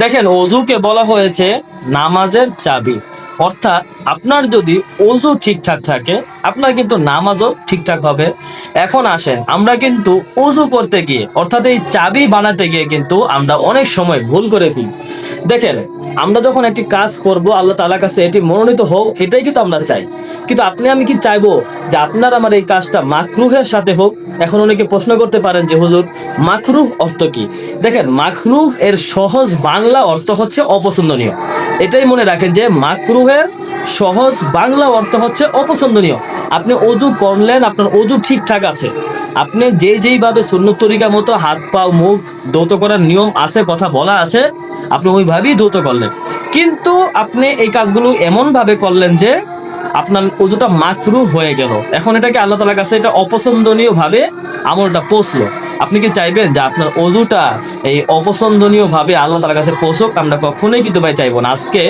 দেখেন, অজুকে বলা হয়েছে নামাজের চাবি। অর্থাৎ আপনার যদি অজু ঠিকঠাক থাকে, আপনার কিন্তু নামাজও ঠিকঠাক হবে। এখন আসেন, আমরা কিন্তু অজু করতে গিয়ে, অর্থাৎ এই চাবি বানাতে গিয়ে কিন্তু আমরা অনেক সময় ভুল করে ফেলি। দেখেন, আমরা যখন একটি কাজ করব, আল্লাহ তালার কাছে এটি মনোনীত হোক, এটাই কিন্তু আমরা চাই। কিন্তু আপনি, আমি কি চাইব যে আপনার আমার এই কাজটা মাকরুহের সাথে হোক? এখন অনেকে প্রশ্ন করতে পারেন যে, হুজুর, মাকরুহ অর্থ কি? দেখেন, মাকরুহ এর সহজ বাংলা অর্থ হচ্ছে অপছন্দনীয়। এটাই মনে রাখেন যে, মাকরুহের সহজ বাংলা অর্থ হচ্ছে অপছন্দনীয়। আপনি অজু করলেন, আপনার অজু ঠিকঠাক আছে। আপনি যে যেইভাবে শূন্য তরিকা মতো হাত পা মুখ দৌত করার নিয়ম আছে, কথা বলা আছে, আপনি ওইভাবেই দৌত করলেন। কিন্তু আপনি এই কাজগুলো এমন ভাবে করলেন যে আপনার অজুটা মাকরু হয়ে গেল। এখন এটাকে আল্লাহ তালার কাছে এটা অপছন্দনীয় ভাবে আমলটা পৌঁছলো। আপনি কি চাইবেন যে আপনার অজুটা এই অপছন্দনীয় ভাবে আল্লাহ তালার কাছে পৌঁছক? আমরা কখনোই কিন্তু ভাই চাইব না। আজকে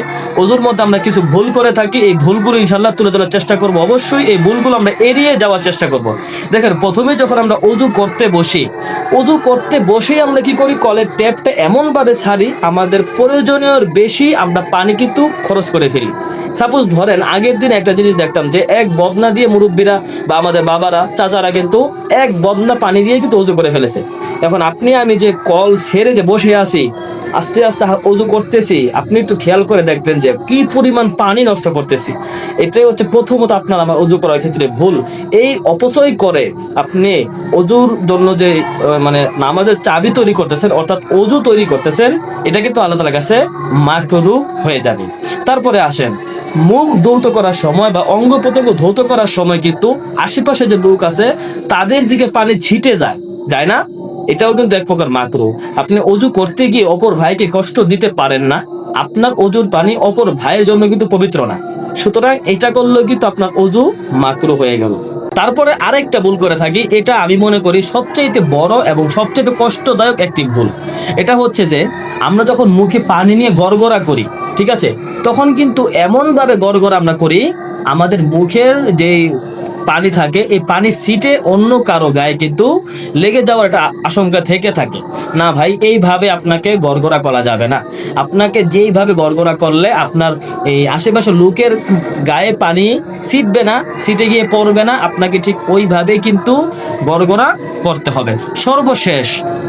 অজুর মধ্যে আমরা কিছু ভুল করে থাকি, এই ভুলগুলো ইনশাল্লাহ তুলে ধরার চেষ্টা করব। অবশ্যই এই ভুলগুলো আমরা এড়িয়ে যাওয়ার চেষ্টা করব। দেখেন, প্রথমে যখন আমরা অজু করতে বসি, অজু করতে বসেই আমরা কি করি? কলের ট্যাপটা এমনভাবে ছাড়ি, আমাদের প্রয়োজনীয় বেশি আমরা পানি কিন্তু খরচ করে ফেলি। সাপোজ ধরেন, আগের দিন একটা জিনিস দেখতাম যে এক বদনা দিয়ে মুরব্বীরা বা আমাদের বাবারা, চাচারা কিন্তু এক বদনা পানি দিয়ে কিন্তু অজু করে ফেলেছে। এখন আপনি আমি যে কল ছেড়ে যে বসে আছি, আস্তে আস্তে অজু করতেছি, আপনি একটু খেয়াল করে দেখবেন যে কি পরিমাণ পানি নষ্ট করতেছি। এটাই হচ্ছে প্রথমত আপনার আমার অজু করার ক্ষেত্রে ভুল। এই অপচয় করে আপনি অজুর জন্য যে মানে নামাজের চাবি তৈরি করতেছেন, অর্থাৎ অজু তৈরি করতেছেন, এটা কিন্তু আল্লাহ তালার কাছে মাকরু হয়ে যাবে। তারপরে আসেন মুখ ধৌত করার সময় বা অঙ্গ প্রত্যঙ্গ ধৌত করার সময় কিন্তু আশেপাশে যে লোক আছে, তাদের দিকে পানি ছিটে যায় যায় না? এটাও কিন্তু এক প্রকার মাকরু। আপনি অজু করতে গিয়ে অপর ভাইকে কষ্ট দিতে পারেন না। আপনার অজুর পানি অপর ভাইয়ের জন্য কিন্তু পবিত্র না। সুতরাং এটা করলেও কিন্তু আপনার অজু মাকরু হয়ে গেল। তারপরে আরেকটা ভুল করে থাকি, এটা আমি মনে করি সবচাইতে বড় এবং সবচাইতে কষ্টদায়ক একটি ভুল। এটা হচ্ছে যে, আমরা যখন মুখে পানি নিয়ে গড়গড়া করি ঠিক আছে? তখন কিন্তু এমনভাবে ভাবে গড়গড়া আমরা করি আমাদের মুখের যে পানি থাকে, এই পানি সিটে অন্য কারও গায়ে কিন্তু লেগে যাওয়ার একটা আশঙ্কা থেকে থাকে। না ভাই, এইভাবে আপনাকে গড়গড়া করা যাবে না। আপনাকে যেইভাবে গড়গড়া করলে আপনার এই আশেপাশে লোকের গায়ে পানি ছিটবে না সিটে গিয়ে পড়বে না, আপনাকে ঠিক ওইভাবে কিন্তু গড়গড়া করতে হবে। সর্বশেষ,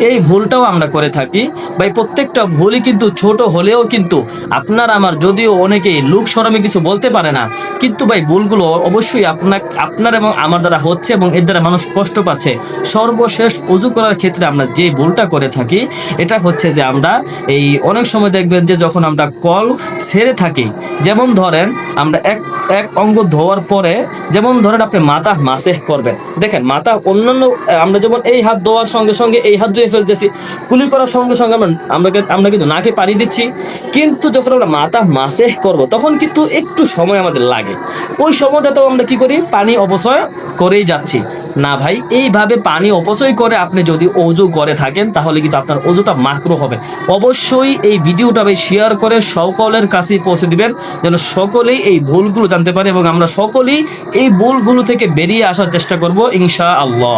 এই ভুলটাও আমরা করে থাকি। ভাই, প্রত্যেকটা ভুলই কিন্তু ছোট হলেও কিন্তু আপনার আমার যদিও অনেকেই লোক সরমে কিছু বলতে পারে না, কিন্তু ভাই, ভুলগুলো অবশ্যই আপনার আপনার এবং আমার দ্বারা হচ্ছে এবং এর দ্বারা মানুষ কষ্ট পাচ্ছে। সর্বশেষ অজু করার ক্ষেত্রে আমরা যে ভুলটা করে থাকি, এটা হচ্ছে যে আমরা এই অনেক সময় দেখবেন যে যখন আমরা কল ছেড়ে থাকি, যেমন ধরেন আমরা এক এক অঙ্গ ধোয়ার পরে, যেমন ধরেন আপনি মাথা মাসে করবেন। দেখেন মাথা অন্যান্য, আমরা যেমন এই হাত ধোয়ার সঙ্গে সঙ্গে এই হাত ধুয়ে ফেলতেছি, কুলি করার সঙ্গে সঙ্গে আমরা আমরা আমরা কিন্তু নাকে পানি দিচ্ছি। কিন্তু যখন আমরা মাথা মাসে করব, তখন কিন্তু একটু সময় আমাদের লাগে। ওই সময়টাতেও আমরা কি করি? পানি অপচয় করেই যাচ্ছি। না ভাই, এইভাবে পানি অপচয় করে আপনি যদি অজু করে থাকেন, তাহলে কিন্তু আপনার অজুটা মাকরু হবে। অবশ্যই এই ভিডিওটা ভাই শেয়ার করে সকলের কাছে পৌঁছে দিবেন, যেন সকলেই এই ভুলগুলো জানতে পারে এবং আমরা সকলেই এই ভুলগুলো থেকে বেরিয়ে আসার চেষ্টা করব ইনশা আল্লাহ